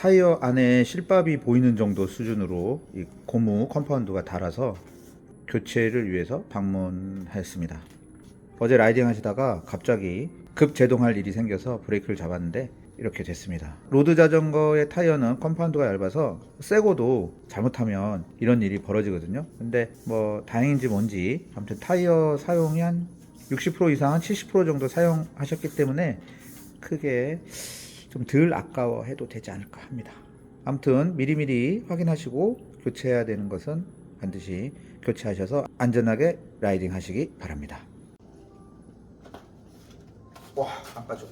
타이어 안에 실밥이 보이는 정도 수준으로 이 고무 컴파운드가 달아서 교체를 위해서 방문했습니다. 어제 라이딩 하시다가 갑자기 급 제동할 일이 생겨서 브레이크를 잡았는데 이렇게 됐습니다. 로드 자전거의 타이어는 컴파운드가 얇아서 새고도 잘못하면 이런 일이 벌어지거든요. 근데 뭐 다행인지 뭔지 아무튼 타이어 사용이 한 60% 이상 한 70% 정도 사용하셨기 때문에 크게 좀 덜 아까워해도 되지 않을까 합니다. 아무튼 미리미리 확인하시고 교체해야 되는 것은 반드시 교체하셔서 안전하게 라이딩 하시기 바랍니다. 와, 안 빠져.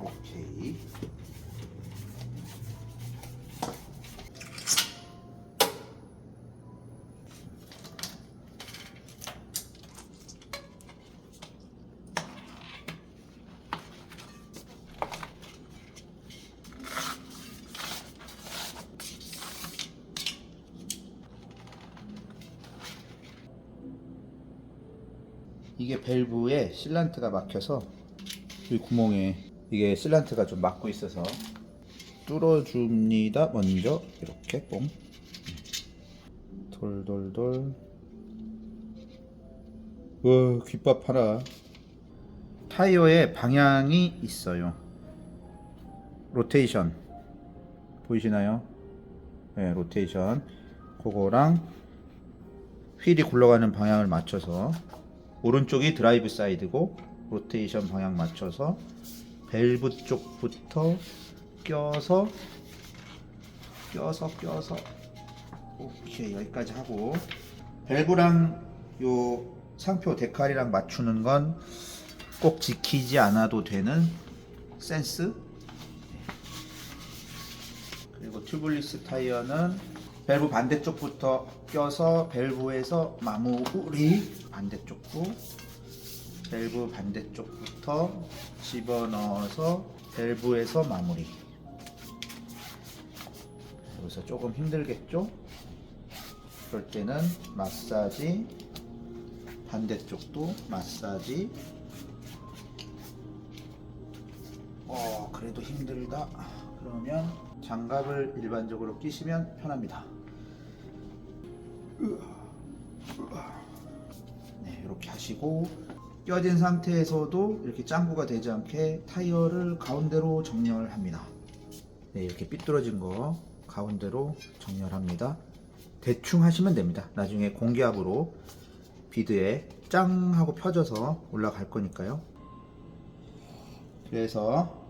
오케이. 이게 밸브에 실란트가 막혀서 이 구멍에 이게 실란트가 좀 막고 있어서 뚫어줍니다. 먼저 이렇게 뽕 돌돌돌 와 귓밥 하나 타이어에 방향이 있어요. 로테이션 보이시나요? 네, 로테이션 그거랑 휠이 굴러가는 방향을 맞춰서 오른쪽이 드라이브 사이드고 로테이션 방향 맞춰서 밸브 쪽부터 껴서 껴서 껴서. 오케이 여기까지 하고. 밸브랑 요 상표 데칼이랑 맞추는 건 꼭 지키지 않아도 되는 센스? 그리고 튜블리스 타이어는 밸브 반대쪽부터 껴서 밸브에서 마무리 반대쪽도 밸브 반대쪽부터 집어넣어서 밸브에서 마무리. 여기서 조금 힘들겠죠? 그럴 때는 마사지 반대쪽도 마사지. 어 그래도 힘들다. 그러면 장갑을 일반적으로 끼시면 편합니다 네 이렇게 하시고 껴진 상태에서도 이렇게 짱구가 되지 않게 타이어를 가운데로 정렬합니다. 네 이렇게 삐뚤어진 거 가운데로 정렬합니다. 대충 하시면 됩니다. 나중에 공기압으로 비드에 짱 하고 펴져서 올라갈 거니까요. 그래서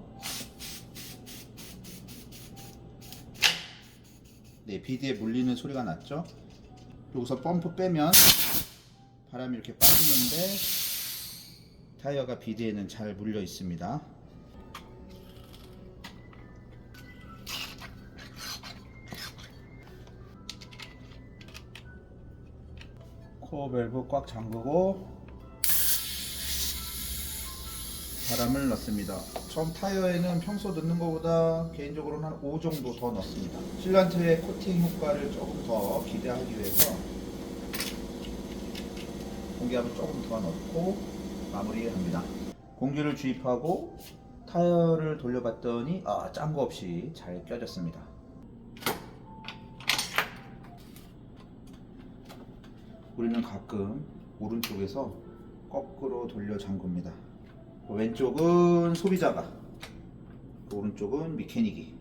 네 비드에 물리는 소리가 났죠 여기서 펌프 빼면 바람이 이렇게 빠지는데 타이어가 비드에는 잘 물려 있습니다. 코어 밸브 꽉 잠그고 바람을 넣습니다. 처음 타이어에는 평소 넣는 것보다 개인적으로는 한 5 정도 더 넣습니다. 실란트의 코팅 효과를 조금 더 기대하기 위해서 공기압을 조금 더 넣고 마무리합니다. 공기를 주입하고 타이어를 돌려봤더니 아, 짠거 없이 잘 껴졌습니다. 우리는 가끔 오른쪽에서 거꾸로 돌려 잠굽니다. 왼쪽은 소비자가, 오른쪽은 미케닉이.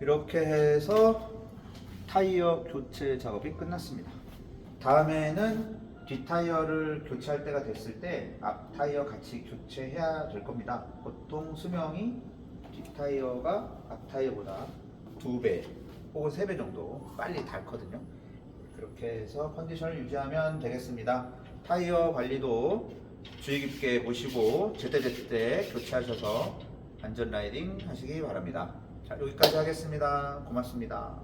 이렇게 해서 타이어 교체 작업이 끝났습니다. 다음에는 뒷 타이어를 교체할 때가 됐을 때 앞 타이어 같이 교체해야 될 겁니다. 보통 수명이 뒷 타이어가 앞 타이어보다 두배 혹은 세배 정도 빨리 닳거든요. 그렇게 해서 컨디션을 유지하면 되겠습니다. 타이어 관리도 주의 깊게 보시고 제때제때 교체하셔서 안전 라이딩 하시기 바랍니다. 자, 여기까지 하겠습니다. 고맙습니다.